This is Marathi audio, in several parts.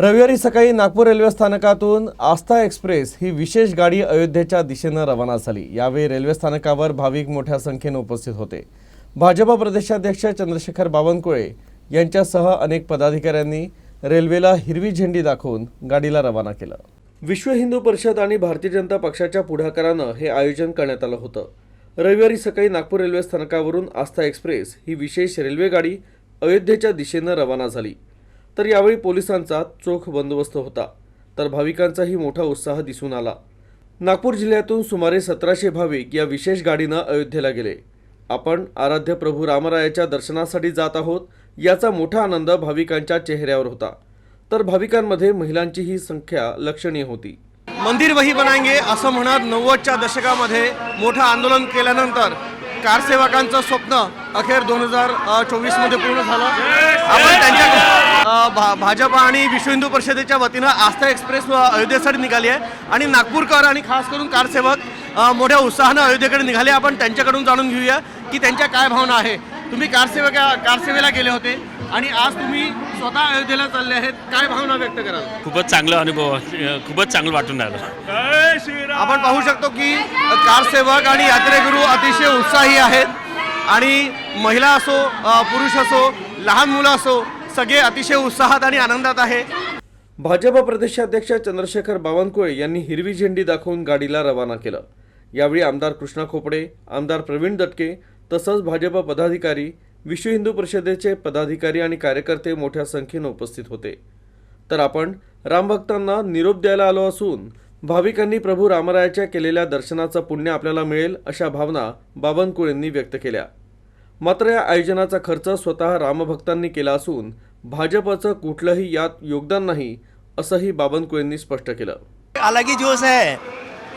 रविवारी सकाळी नागपूर रेल्वे स्थानकातून आस्था एक्सप्रेस ही विशेष गाडी अयोध्येच्या दिशेनं रवाना झाली. यावेळी रेल्वे स्थानकावर भाविक मोठ्या संख्येनं उपस्थित होते. भाजपा प्रदेशाध्यक्ष चंद्रशेखर बावनकुळे यांच्यासह अनेक पदाधिकाऱ्यांनी रेल्वेला हिरवी झेंडी दाखवून गाडीला रवाना केलं. विश्व हिंदू परिषद आणि भारतीय जनता पक्षाच्या पुढाकारानं हे आयोजन करण्यात आलं होतं. रविवारी सकाळी नागपूर रेल्वे स्थानकावरून आस्था एक्सप्रेस ही विशेष रेल्वे गाडी अयोध्येच्या दिशेनं रवाना झाली. तर यावेळी पोलिसांचा चोख बंदोबस्त होता. तर भाविकांचाही मोठा उत्साह दिसून आला. नागपूर जिल्ह्यातून सुमारे सतराशे भाविक या विशेष गाडीनं अयोध्येला गेले. आपण आराध्य प्रभू रामरायाच्या दर्शनासाठी जात आहोत याचा मोठा आनंद भाविकांच्या चेहऱ्यावर होता. तर भाविकांमध्ये महिलांचीही संख्या लक्षणीय होती. मंदिर वही बनाएंगे असं म्हणत नव्वदच्या दशकामध्ये मोठं आंदोलन केल्यानंतर कारसेवकांचं स्वप्न अखेर दोन हजार चोवीसमध्ये पूर्ण झालं. आपण त्यांच्या अ, भा भाजपा आणि विश्व हिंदू परिषदेच्या वतीनं आस्था एक्सप्रेस अयोध्येसाठी निघाली आहे. आणि नागपूरकर आणि खास करून कारसेवक मोठ्या उत्साहानं अयोध्येकडे निघाले. आपण त्यांच्याकडून जाणून घेऊया की त्यांच्या काय भावना आहे. तुम्ही कारसेवका कारसेवेला गेले होते आणि आज तुम्ही स्वतः अयोध्येला चालले आहेत. काय भावना व्यक्त कराल? खूपच चांगला अनुभव खूपच चांगलं वाटून राहिलं. आपण पाहू शकतो की कारसेवक आणि यात्रेकरू अतिशय उत्साही आहेत. आणि महिला असो पुरुष असो लहान मुलं असो सगळे अतिशय उत्साहात आणि आनंदात आहे. भाजप प्रदेशाध्यक्ष चंद्रशेखर बावनकुळे यांनी हिरवी झेंडी दाखवून गाडीला रवाना केलं. यावेळी आमदार कृष्णा खोपडे आमदार प्रवीण दटके तसंच भाजप पदाधिकारी विश्व हिंदू परिषदेचे पदाधिकारी आणि कार्यकर्ते मोठ्या संख्येनं उपस्थित होते. तर आपण रामभक्तांना निरोप द्यायला आलो असून भाविकांनी प्रभू रामरायाच्या केलेल्या दर्शनाचं पुण्य आपल्याला मिळेल अशा भावना बावनकुळेंनी व्यक्त केल्या. मात्र या आयोजनाचा खर्च स्वतः रामभक्तांनी केला असून भाजपचं कुठलंही यात योगदान नाही असंही बावनकुळेंनी स्पष्ट केलं. अलग ही जोश है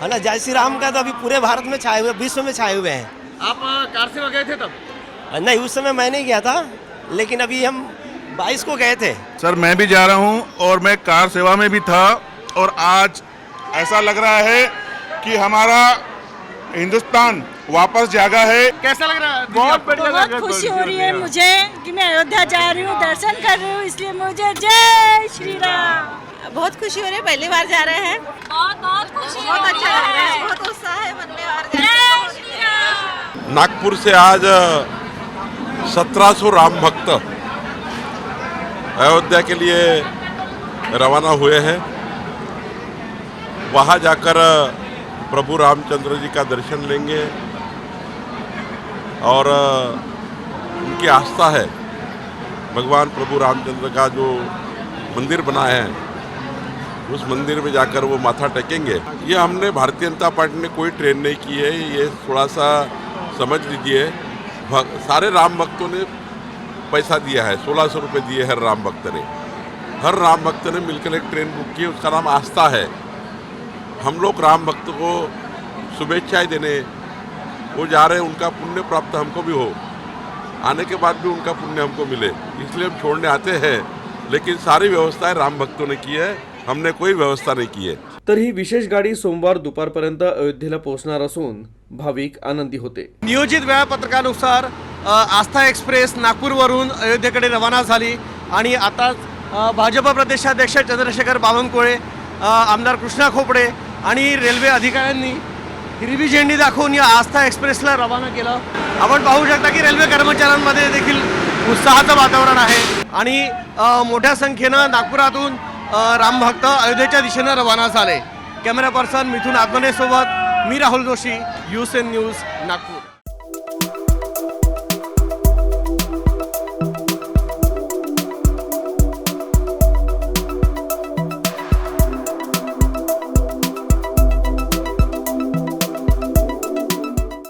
है ना? जय श्री राम का तो अभी पूरे भारत में छाए हुए विश्व में छाए हुए हैं। आप कारसेवा गए थे तब? नहीं उस समय मैं नहीं गया था लेकिन अभी हम बाईस को गए थे। सर मैं भी जा रहा हूं और मैं कार सेवा में भी था और आज ऐसा लग रहा है कि हमारा हिंदुस्तान वापस जागा है। कैसा लग रहा है? बहुत बढ़िया बहुत खुशी हो रही है मुझे कि मैं अयोध्या जा रही हूँ दर्शन कर रही हूँ इसलिए मुझे जय श्री राम। बहुत खुशी हो रही है पहली बार जा रहे हैं। बहुत बहुत खुशी बहुत अच्छा लग रहा है बहुत उत्साह है पहली बार जा जय श्री राम। नागपुर से आज सत्रह सौ राम भक्त अयोध्या के लिए रवाना हुए हैं। वहाँ जाकर प्रभु रामचंद्र जी का दर्शन लेंगे। और उनकी आस्था है। भगवान प्रभु रामचंद्र का जो मंदिर बना है, उस मंदिर में जाकर वो माथा टेकेंगे। ये हमने भारतीय जनता पार्टी ने कोई ट्रेन नहीं की है, ये थोड़ा सा समझ लीजिए। सारे राम भक्तों ने पैसा दिया है, सोलह सौ रुपये दिए हर राम भक्त ने। हर राम भक्त ने मिलकर एक ट्रेन बुक की, उसका नाम आस्था है। हम लोग राम भक्त को शुभेच्छाएँ देने वो जा रहे हैं उनका पुण्य प्राप्त हमको भी हो। आने के बाद भी उनका पुण्य हमको मिले। इसलिए हम छोड़ने आते हैं। लेकिन सारी व्यवस्थाएं राम भक्तों ने की है। हमने कोई व्यवस्था नहीं की है। तर ही विशेष गाडी सोमवार दुपारपर्यंत अयोध्येला पोहोचणार असून भाविक आनंदी होते। नियोजित वेळापत्रकानुसार आस्था एक्सप्रेस नागपूरवरून अयोध्येकडे रवाना झाली आणि आता भाजप प्रदेशाध्यक्ष चंद्रशेखर बावनकुळे आमदार कृष्णा खोपडे आणि रेल्वे अधिकाऱ्यांनी हिरवी झेंडी दाखवून या आस्था एक्सप्रेसला रवाना केलं. आपण पाहू शकता की रेल्वे कर्मचाऱ्यांमध्ये देखील उत्साहाचं वातावरण आहे. आणि मोठ्या संख्येनं नागपुरातून रामभक्त अयोध्येच्या दिशेनं रवाना झाले. कॅमेरा पर्सन मिथून आत्मनेसोबत मी राहुल जोशी युसेन न्यूज नागपूर.